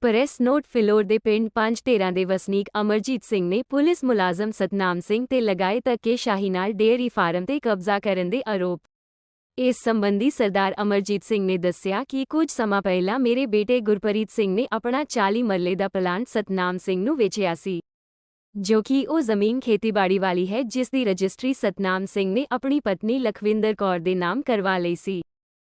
Press note Phillaur ਦੇ ਪਿੰਡ ਪੰਜ ਢੇਰਾਂ ਦੇ ਵਸਨੀਕ ਅਮਰਜੀਤ ਸਿੰਘ ਨੇ ਪੁਲਿਸ ਮੁਲਾਜ਼ਮ ਸਤਨਾਮ ਸਿੰਘ ਤੇ ਲਗਾਏ ਧੱਕੇਸ਼ਾਹੀ ਨਾਲ ਡੇਅਰੀ ਫਾਰਮ ਤੇ ਕਬਜ਼ਾ ਕਰਨ ਦੇ ਆਰੋਪ। ਇਸ ਸੰਬੰਧੀ ਸਰਦਾਰ ਅਮਰਜੀਤ ਸਿੰਘ ਨੇ ਦੱਸਿਆ ਕਿ ਕੁਝ ਸਮਾਂ ਪਹਿਲਾਂ ਮੇਰੇ ਬੇਟੇ ਗੁਰਪ੍ਰੀਤ ਸਿੰਘ ਨੇ ਆਪਣਾ 40 ਮਰਲੇ ਦਾ ਪਲਾਂਟ ਸਤਨਾਮ ਸਿੰਘ ਨੂੰ ਵੇਚਿਆ ਸੀ। ਜੋ ਕਿ ਉਹ ਜ਼ਮੀਨ ਖੇਤੀਬਾੜੀ ਵਾਲੀ ਹੈ, ਜਿਸ ਦੀ ਰਜਿਸਟਰੀ ਸਤਨਾਮ ਸਿੰਘ ਨੇ ਆਪਣੀ ਪਤਨੀ ਲਖਵਿੰਦਰ ਕੌਰ ਦੇ ਨਾਮ ਕਰਵਾ ਲਈ ਸੀ,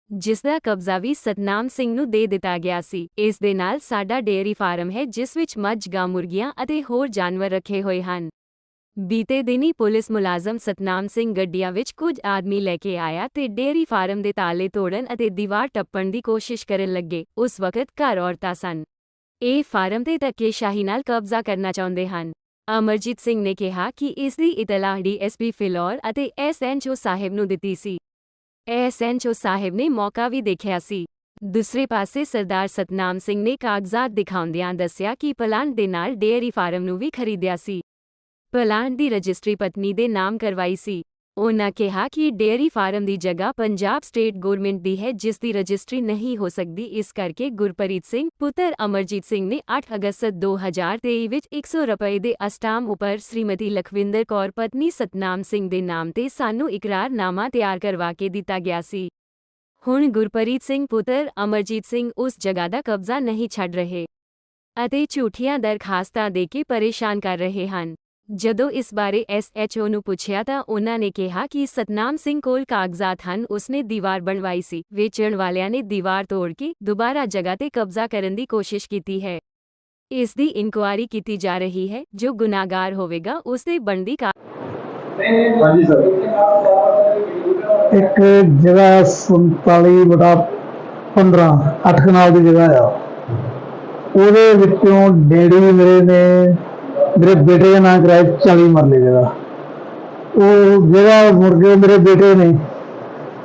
ਜਿਸ ਦਾ ਕਬਜ਼ਾ ਵੀ ਸਤਨਾਮ ਸਿੰਘ ਨੂੰ ਦੇ ਦਿੱਤਾ ਗਿਆ ਸੀ। ਇਸ ਦੇ ਨਾਲ ਸਾਡਾ ਡੇਅਰੀ ਫਾਰਮ ਹੈ, ਜਿਸ ਵਿੱਚ ਮੱਝ, ਗਾਂ, ਮੁਰਗੀਆਂ ਅਤੇ ਹੋਰ ਜਾਨਵਰ ਰੱਖੇ ਹੋਏ ਹਨ। ਬੀਤੇ ਦਿਨੀ ਪੁਲਿਸ ਮੁਲਾਜ਼ਮ ਸਤਨਾਮ ਸਿੰਘ ਗੱਡੀਆਂ ਵਿੱਚ ਕੁਝ ਆਦਮੀ ਲੈ ਕੇ ਆਇਆ ਤੇ ਡੇਅਰੀ ਫਾਰਮ ਦੇ ਤਾਲੇ ਤੋੜਨ ਅਤੇ ਦੀਵਾਰ ਟੱਪਣ ਦੀ ਕੋਸ਼ਿਸ਼ ਕਰਨ ਲੱਗੇ। ਉਸ ਵਕਤ ਘਰ ਔਰਤਾਂ ਸਨ। ਇਹ ਫਾਰਮ ਤੇ ਧੱਕੇਸ਼ਾਹੀ ਨਾਲ ਕਬਜ਼ਾ ਕਰਨਾ ਚਾਹੁੰਦੇ ਹਨ। ਅਮਰਜੀਤ ਸਿੰਘ ਨੇ ਕਿਹਾ ਕਿ ਇਸ ਦੀ ਇਤਲਾਹ ਡੀਐਸਪੀ ਫਿਲੌਰ ਅਤੇ ਐਸਐਨਚਓ ਸਾਹਿਬ ਨੂੰ ਦਿੱਤੀ ਸੀ। ਐਸਐਨਚਓ ਸਾਹਿਬ ਨੇ ਮੌਕਾ ਵੀ ਦੇਖਿਆ ਸੀ। ਦੂਸਰੇ ਪਾਸੇ ਸਰਦਾਰ ਸਤਨਾਮ ਸਿੰਘ ਨੇ ਕਾਗਜ਼ਾਤ ਦਿਖਾਉਂਦਿਆਂ ਦੱਸਿਆ ਕਿ ਪਲਾਂਟ ਦੇ ਨਾਲ ਡੇਅਰੀ ਫਾਰਮ ਨੂੰ ਵੀ ਖਰੀਦਿਆ ਸੀ। ਪਲਾਂਟ ਦੀ ਰਜਿਸਟਰੀ ਪਤਨੀ ਦੇ ਨਾਮ ਕਰਵਾਈ ਸੀ। ਉਨ੍ਹਾਂ ਕਿਹਾ ਕਿ ਡੇਅਰੀ ਫਾਰਮ ਦੀ ਜਗ੍ਹਾ ਪੰਜਾਬ ਸਟੇਟ ਗਵਰਨਮੈਂਟ ਦੀ ਹੈ, ਜਿਸ ਦੀ ਰਜਿਸਟਰੀ ਨਹੀਂ ਹੋ ਸਕਦੀ। ਇਸ ਕਰਕੇ ਗੁਰਪ੍ਰੀਤ ਸਿੰਘ, ਪੁੱਤਰ ਅਮਰਜੀਤ ਸਿੰਘ ਨੇ 8 ਅਗਸਤ 2023 ਵਿੱਚ 100 ਰੁਪਏ ਦੇ ਅਸਟਾਮ ਉਪਰ ਸ਼੍ਰੀਮਤੀ ਲਖਵਿੰਦਰ ਕੌਰ ਪਤਨੀ ਸਤਨਾਮ ਸਿੰਘ ਦੇ ਨਾਮ ਤੇ ਸਾਨੂੰ ਇਕਰਾਰਨਾਮਾ ਤਿਆਰ ਕਰਵਾ ਕੇ ਦਿੱਤਾ ਗਿਆ ਸੀ। ਹੁਣ ਗੁਰਪ੍ਰੀਤ ਸਿੰਘ, ਪੁੱਤਰ ਅਮਰਜੀਤ ਸਿੰਘ ਉਸ ਜਗ੍ਹਾ ਦਾ ਕਬਜ਼ਾ ਨਹੀਂ ਛੱਡ ਰਹੇ ਅਤੇ ਝੂਠੀਆਂ ਦਰਖਾਸਤਾਂ ਦੇ ਕੇ ਪਰੇਸ਼ਾਨ ਕਰ ਰਹੇ ਹਨ। ਜਦੋਂ ਇਸ ਬਾਰੇ ਐਸਐਚਓ ਨੂੰ ਪੁੱਛਿਆ ਤਾਂ ਉਹਨਾਂ ਨੇ ਕਿਹਾ ਕਿ ਸਤਨਾਮ ਸਿੰਘ ਕੋਲ ਕਾਗਜ਼ਾਤ ਹਨ ਉਸਨੇ ਦੀਵਾਰ ਬਣਵਾਈ ਸੀ ਵੇਚਣ ਵਾਲਿਆਂ ਨੇ ਦੀਵਾਰ ਤੋੜ ਕੇ ਦੁਬਾਰਾ ਜਗ੍ਹਾ ਤੇ ਕਬਜ਼ਾ ਕਰਨ ਦੀ ਕੋਸ਼ਿਸ਼ ਕੀਤੀ ਹੈ। ਇਸ ਦੀ ਇਨਕੁਆਇਰੀ ਕੀਤੀ ਜਾ ਰਹੀ ਹੈ ਜੋ ਗੁਨਾਹਗਾਰ ਹੋਵੇਗਾ ਉਸ ਦੇ ਬਣਦੀ ਕਾ ਹਾਂਜੀ ਸਰ। ਇੱਕ ਜਗ੍ਹਾ 47 ਬਟਾ 15 ਅੱਠ ਕਨਾਲ ਦੀ ਜਗ੍ਹਾ ਆ। ਉਹਦੇ ਵਿੱਚੋਂ ਡੈਡੀ ਮੇਰੇ ਨੇ ਮੇਰੇ ਬੇਟੇ ਦੇ ਨਾਂ ਕਰਾਈ 40 ਮਰਲੇ ਜਗ੍ਹਾ। ਉਹ ਜਗ੍ਹਾ ਮੁਰਗੇ ਮੇਰੇ ਬੇਟੇ ਨੇ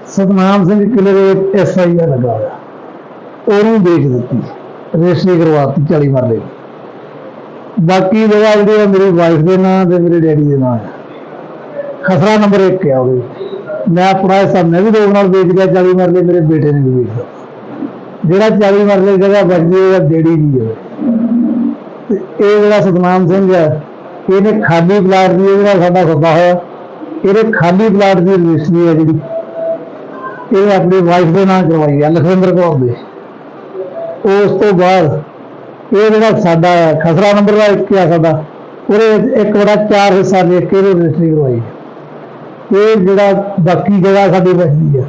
ਸਤਨਾਮ ਸਿੰਘ ਕਿਲੇ ਦੇ ਐਸਆਈ ਆ ਲੱਗਾ ਹੋਇਆ। ਉਹਨੂੰ ਵੇਚ ਦਿੱਤੀ, ਰਜਿਸਟਰੀ ਕਰਵਾਤੀ 40 ਮਰਲੇ ਦੀ। ਬਾਕੀ ਜਗ੍ਹਾ ਜਿਹੜੀ ਆ ਮੇਰੀ ਵਾਈਫ ਦੇ ਨਾਂ ਤੇ ਮੇਰੇ ਡੈਡੀ ਦੇ ਨਾਂ ਆ। ਖਸਰਾ ਨੰਬਰ 1 ਆ ਉਹਦੇ। ਮੈਂ ਆਪਣਾ ਹਿੱਸਾ ਮੈਂ ਵੀ ਲੋਕ ਨਾਲ ਵੇਚ ਗਿਆ 40 ਮਰਲੇ ਮੇਰੇ ਬੇਟੇ ਨੇ ਵੀ ਵੇਚ ਦਿੱਤਾ। ਜਿਹੜਾ 40 ਮਰਲੇ ਜਗ੍ਹਾ ਬਚਦੀ ਹੈ ਉਹਦਾ ਡੇੜੀ ਨਹੀਂ ਹੈ ਇਹ ਜਿਹੜਾ ਸਤਨਾਮ ਸਿੰਘ ਹੈ ਇਹਨੇ ਖਾਲੀ ਪਲਾਟ ਦੀ ਜਿਹੜਾ ਸਾਡਾ ਸੱਦਾ ਹੋਇਆ ਇਹਦੇ ਖਾਲੀ ਪਲਾਟ ਦੀ ਰਜਿਸਟਰੀ ਹੈ ਜਿਹੜੀ। ਇਹ ਆਪਣੀ ਵਾਈਫ ਦੇ ਨਾਂ ਕਰਵਾਈ ਹੈ ਲਖਵਿੰਦਰ ਕੌਰ ਦੇ। ਉਸ ਤੋਂ ਬਾਅਦ ਇਹ ਜਿਹੜਾ ਸਾਡਾ ਹੈ, ਖਸਰਾ ਨੰਬਰ ਦਾ ਇੱਕ ਆ ਸਾਡਾ ਉਹਦੇ ਵਿੱਚ ਇੱਕ ਬੜਾ ਚਾਰ ਹਿੱਸਾ ਲਿਖ ਕੇ ਇਹਦੀ ਰਜਿਸਟਰੀ ਕਰਵਾਈ ਇਹ ਜਿਹੜਾ ਬਾਕੀ ਜਗ੍ਹਾ ਸਾਡੀ ਬਚਦੀ ਹੈ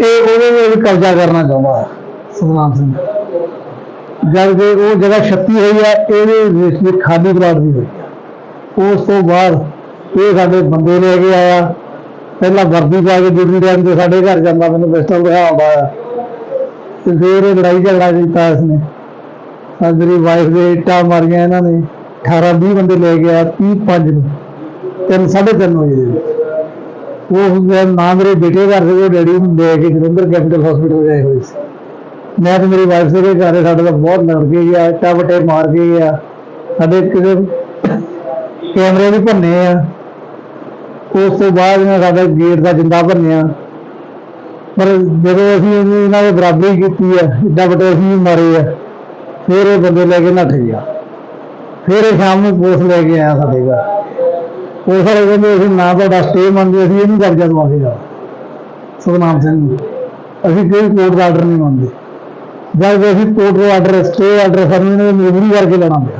ਇਹ ਉਹਦੇ ਵਿੱਚ ਕਬਜ਼ਾ ਕਰਨਾ ਚਾਹੁੰਦਾ ਹੈ ਸਤਨਾਮ ਸਿੰਘ। ਜਦ ਕਿ ਉਹ ਜਗ੍ਹਾ 36 ਹੋਈ ਹੈ ਇਹਦੇ ਵਿੱਚ ਖਾਲੀ ਪਲਾਟ ਦੀ ਹੋਈ ਹੈ ਉਸ ਤੋਂ ਬਾਅਦ ਇਹ ਸਾਡੇ ਬੰਦੇ ਲੈ ਕੇ ਆਇਆ। ਪਹਿਲਾਂ ਵਰਦੀ ਪਾ ਕੇ ਡਿਊਟੀ ਟਾਈਮ ਤੇ ਸਾਡੇ ਘਰ ਜਾਂਦਾ ਮੈਨੂੰ ਪਿਸਤਲ ਦਿਖਾਉਂਦਾ ਆ। ਤੇ ਫਿਰ ਇਹ ਲੜਾਈ ਝਗੜਾ ਕੀਤਾ ਇਸਨੇ। ਆ ਮੇਰੀ ਵਾਈਫ ਦੇ ਇੱਟਾਂ ਮਾਰੀਆਂ ਇਹਨਾਂ ਨੇ। 18 20 ਬੰਦੇ ਲੈ ਗਿਆ 30 ਪੰਜ ਨੂੰ। ਤਿੰਨ, ਸਾਢੇ ਤਿੰਨ ਵਜੇ ਦੇ ਵਿੱਚ। ਉਹ ਹੁੰਦਾ ਨਾ ਮੇਰੇ ਬੇਟੇ ਘਰ ਦੇ ਡੈਡੀ ਨੂੰ ਲੈ ਕੇ ਜਲੰਧਰ ਕੈਪੀਟਲ ਹਸਪੀਟਲ ਗਏ ਹੋਏ ਸੀ। ਮੈਂ ਤੇ ਮੇਰੀ ਵਾਈਫ ਸੀਗੇ ਘਰ ਸਾਡੇ ਦਾ ਬਹੁਤ ਲੜ ਕੇ ਆ, ਇੱਟਾਂ ਵਟੇ ਮਾਰ ਕੇ ਆ। ਸਾਡੇ ਕਿਤੇ ਕੈਮਰੇ ਵੀ ਭੰਨੇ ਆ। ਉਸ ਤੋਂ ਬਾਅਦ ਮੈਂ ਸਾਡਾ ਗੇਟ ਦਾ ਜਿੰਦਾ ਭੰਨਿਆ। ਪਰ ਜਦੋਂ ਅਸੀਂ ਇਹਨਾਂ ਦੇ ਬਰਾਬਰੀ ਕੀਤੀ ਆ ਇੱਡਾ ਵਟੇ ਅਸੀਂ ਵੀ ਮਾਰੇ ਆ, ਫਿਰ ਇਹ ਬੰਦੇ ਲੈ ਕੇ ਨੱਠ ਗਿਆ। ਫਿਰ ਇਹ ਸ਼ਾਮ ਨੂੰ ਪੁਲਿਸ ਲੈ ਕੇ ਆਇਆ ਸਾਡੇ ਘਰ। ਪੁਲਿਸ ਵਾਲੇ ਕਹਿੰਦੇ, ਅਸੀਂ ਨਾ ਤੁਹਾਡਾ ਸਟੇ ਮੰਗਦੇ, ਅਸੀਂ ਇਹਨੂੰ ਕਬਜ਼ਾ ਦਵਾਂਗੇ ਜਾ ਸੁਖਨਾਮ ਸਿੰਘ ਨੂੰ। ਅਸੀਂ ਕੋਈ ਕੋਰਟ ਦਾ ਆਰਡਰ ਨਹੀਂ ਮੰਨਦੇ ਜਦ ਕਿ ਅਸੀਂ ਕੋਰਟ ਦਾ ਆਰਡਰ ਸਟੇ ਆਰਡਰ ਸਾਨੂੰ ਇਹਨੇ ਮਜਬੂਰੀ ਕਰਕੇ ਲੈਣਾ ਪਿਆ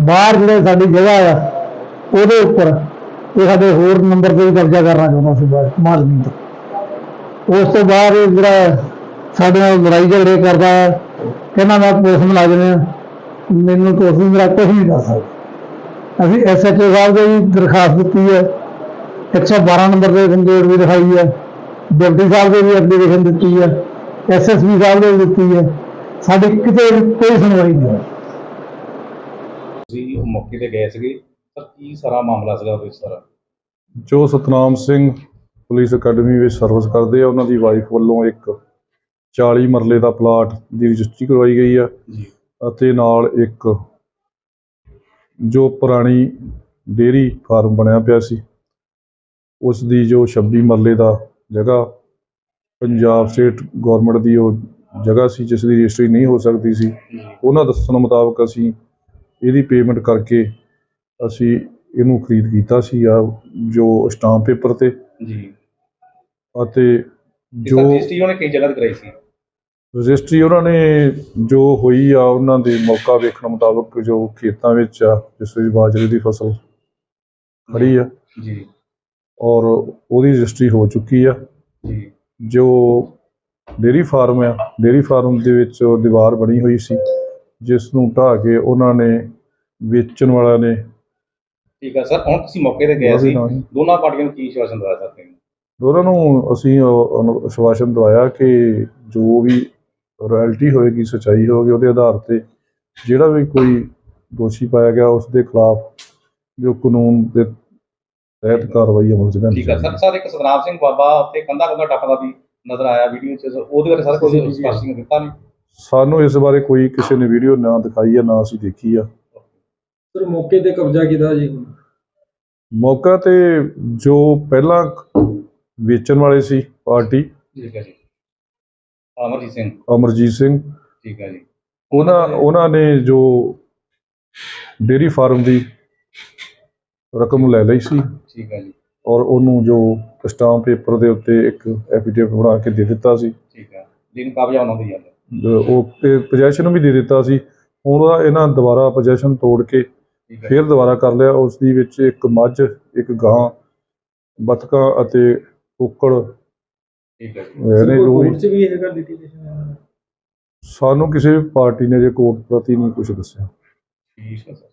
ਬਾਹਰ ਜਿਹੜੇ ਸਾਡੀ ਜਗ੍ਹਾ ਆ ਉਹਦੇ ਉੱਪਰ ਇਹ ਸਾਡੇ ਹੋਰ ਨੰਬਰ ਤੇ ਵੀ ਕਬਜ਼ਾ ਕਰਨਾ ਚਾਹੁੰਦਾ ਸੀ ਬਾਹਰ ਮਾਲਕੀ ਤੋਂ ਉਸ ਤੋਂ ਬਾਅਦ ਇਹ ਜਿਹੜਾ ਸਾਡੇ ਨਾਲ ਲੜਾਈ ਝਗੜੇ ਕਰਦਾ ਹੈ, ਕਹਿੰਦਾ ਮੈਂ ਪੁਲਿਸ ਮੁਲਾਜ਼ਮ ਹਾਂ ਮੈਨੂੰ ਤੁਸੀਂ ਮੇਰਾ ਕੁਝ ਨਹੀਂ ਕਰ ਸਕਦੇ। ਅਸੀਂ ਐਸਐਚਓ ਸਾਹਿਬ ਦੇ ਵੀ ਦਰਖਾਸਤ ਦਿੱਤੀ ਹੈ 112 ਨੰਬਰ ਦੇ ਕੰਪਲੇਂਟ ਵੀ ਦਿਖਾਈ ਹੈ ਡਿਪਟੀ ਸਾਹਿਬ ਦੇ ਵੀ ਐਪਲੀਕੇਸ਼ਨ ਦਿੱਤੀ ਹੈ। ਐਸਐਸਪੀ ਸਾਹਿਬ ਦੇ ਵੀ ਦਿੱਤੀ ਹੈ। ਸਾਡੀ ਕਿਤੇ ਕੋਈ ਸੁਣਵਾਈ ਨਹੀਂ ਹੋਈ। ਤੁਸੀਂ ਉਹ ਮੌਕੇ ਤੇ ਗਏ ਸੀਗੇ। ਸਰ ਕੀ ਸਾਰਾ ਮਾਮਲਾ ਸੀਗਾ ਉਹ ਸਾਰਾ ਜੋ ਸਤਨਾਮ ਸਿੰਘ ਪੁਲਿਸ ਅਕੈਡਮੀ ਵਿੱਚ ਸਰਵਿਸ ਕਰਦੇ ਆ ਉਹਨਾਂ ਦੀ ਵਾਈਫ ਵੱਲੋਂ ਇੱਕ 40 ਮਰਲੇ ਦਾ ਪਲਾਟ ਦੀ ਰਜਿਸਟਰੀ ਕਰਵਾਈ ਗਈ ਆ ਜੀ। ਅਤੇ ਨਾਲ ਇੱਕ ਜੋ ਪੁਰਾਣੀ ਡੇਰੀ ਫਾਰਮ ਬਣਿਆ ਪਿਆ ਸੀ ਉਸ ਦੀ ਜੋ 26 ਮਰਲੇ ਦਾ ਜਗ੍ਹਾ ਪੰਜਾਬ ਸਟੇਟ ਗਵਰਨਮੈਂਟ ਦੀ ਉਹ ਜਗ੍ਹਾ ਸੀ ਜਿਸ ਦੀ ਰਜਿਸਟਰੀ ਨਹੀਂ ਹੋ ਸਕਦੀ ਸੀ ਉਹਨਾਂ ਦੱਸਣ ਮੁਤਾਬਕ ਅਸੀਂ ਇਹਦੀ ਪੇਮੈਂਟ ਕਰਕੇ ਅਸੀਂ ਇਹਨੂੰ ਖਰੀਦ ਕੀਤਾ ਸੀ ਆ ਜੋ ਸਟਾਂਪ ਪੇਪਰ ਤੇ ਜੀ। ਅਤੇ ਜੋ ਜੋ ਰਜਿਸਟਰੀ ਉਹਨੇ ਕਈ ਜਗ੍ਹਾ ਤੇ ਕਰਾਈ ਸੀ? ਰਜਿਸਟਰੀ ਉਹਨਾਂ ਨੇ ਜੋ ਹੋਈ ਆ ਉਹਨਾਂ ਦੇ ਮੌਕਾ ਵੇਖਣ ਮੁਤਾਬਕ ਜੋ ਖੇਤਾਂ ਵਿੱਚ ਆ ਜਿਸ ਵਿੱਚ ਬਾਜਰੇ ਦੀ ਫਸਲ ਖੜੀ ਆ। ਜੀ। ਔਰ ਉਹਦੀ ਰਜਿਸਟਰੀ ਹੋ ਚੁੱਕੀ ਆ। ਜੀ। ਜੋ ਡੇਰੀ ਫਾਰਮ ਆ ਡੇਰੀ ਫਾਰਮ ਦੇ ਵਿੱਚ ਉਹ ਦੀਵਾਰ ਬਣੀ ਹੋਈ ਸੀ ਜਿਸ ਨੂੰ ਢਾਹ ਕੇ ਉਹਨਾਂ ਨੇ ਵੇਚਣ ਵਾਲਿਆਂ ਨੇ ਠੀਕ ਹੈ ਸਰ ਹੁਣ ਤੁਸੀਂ ਮੌਕੇ ਤੇ ਗਏ ਸੀ ਹੀ। ਦੋਨਾਂ ਪਾਰਟੀਆਂ ਨੂੰ ਕੀ ਸ਼ਵਾਸਨ ਦਵਾ ਸਕਦੇ ਹੋ ਉਹਨਾਂ ਨੂੰ ਅਸੀਂ ਆਸ਼ਵਾਸਨ ਦਵਾਇਆ ਕਿ ਜੋ ਵੀ ਰਾਇਲਟੀ ਹੋਏਗੀ ਸਚਾਈ ਹੋਵੇਗੀ ਉਹਦੇ ਆਧਾਰ ਤੇ ਜਿਹੜਾ ਵੀ ਕੋਈ ਦੋਸ਼ੀ ਪਾਇਆ ਗਿਆ ਉਸ ਦੇ ਖਿਲਾਫ ਜੋ ਕਾਨੂੰਨ ਦੇ ਤਹਿਤ ਕਾਰਵਾਈ ਅਮਲ ਚ ਠੀਕ ਹੈ ਸਰ। ਸਰ ਇੱਕ ਸਤਨਾਮ ਸਿੰਘ ਬਾਬਾ ਉੱਥੇ ਕੰਧਾ ਕੰਧਾ ਟੱਪਦਾ ਵੀ ਨਜ਼ਰ ਆਇਆ ਵੀਡੀਓ 'ਚ। ਉਹਦੇ ਬਾਰੇ ਸਰ ਕੋਈ ਸਪਸ਼ਟੀਕਰਨ ਦਿੱਤਾ ਨਹੀਂ? ਸਾਨੂੰ ਇਸ ਬਾਰੇ ਕੋਈ ਕਿਸੇ ਨੇ ਵੀਡੀਓ ਨਾ ਦਿਖਾਈ ਆ ਨਾ ਅਸੀਂ ਦੇਖੀ ਆ। ਸਰ ਮੌਕੇ ਤੇ ਕਬਜ਼ਾ ਕੀਤਾ ਜੀ ਮੌਕਾ ਤੇ ਜੋ ਪਹਿਲਾਂ ਵੇਚਣ ਵਾਲੇ ਸੀ ਪਾਰਟੀ ਠੀਕ ਹੈ ਜੀ। ਅਮਰਜੀਤ ਸਿੰਘ। ਅਮਰਜੀਤ ਸਿੰਘ। ਠੀਕ ਹੈ ਜੀ। ਉਹਨਾਂ ਉਹਨਾਂ ਨੇ ਜੋ ਡੇਰੀ ਫਾਰਮ ਦੀ ਰਕਮ ਲੈ ਲਈ ਸੀ। ਠੀਕ ਹੈ ਜੀ। ਔਰ ਉਹਨੂੰ ਜੋ ਸਟਾਂਪ ਪੇਪਰ ਦੇ ਉੱਤੇ ਇੱਕ ਐਫੀਡੇਵਿਟ ਬਣਾ ਕੇ ਦੇ ਦਿੱਤਾ ਸੀ। ਠੀਕ ਹੈ। ਜਿਹਨੂੰ ਕਬਜ਼ਾ ਉਹਨਾਂ ਦੀ ਜਾਂਦਾ ਉਹ ਪੋਜੈਸ਼ਨ ਵੀ ਦੇ ਦਿੱਤਾ ਸੀ। ਹੁਣ ਉਹਦਾ ਇਹਨਾਂ ਦੁਬਾਰਾ ਪੋਜੈਸ਼ਨ ਤੋੜ ਕੇ ਫਿਰ ਦੁਬਾਰਾ ਕਰ ਲਿਆ। ਉਸ ਦੀ ਵਿੱਚ ਇੱਕ ਮੱਝ ਇੱਕ ਗਾਂ ਬਤਕਾਂ ਅਤੇ ਕੁੱਕੜ। ਠੀਕ ਹੈ ਜੀ। ਕੋਰਟ 'ਚ ਵੀ ਲਿਟੀਗੇਸ਼ਨ ਸਾਨੂੰ ਕਿਸੇ ਪਾਰਟੀ ਨੇ ਜੇ ਕੋਰਟ ਪ੍ਰਤੀ ਨਹੀਂ ਕੁਝ ਦੱਸਿਆ। ਠੀਕ ਹੈ ਸਰ।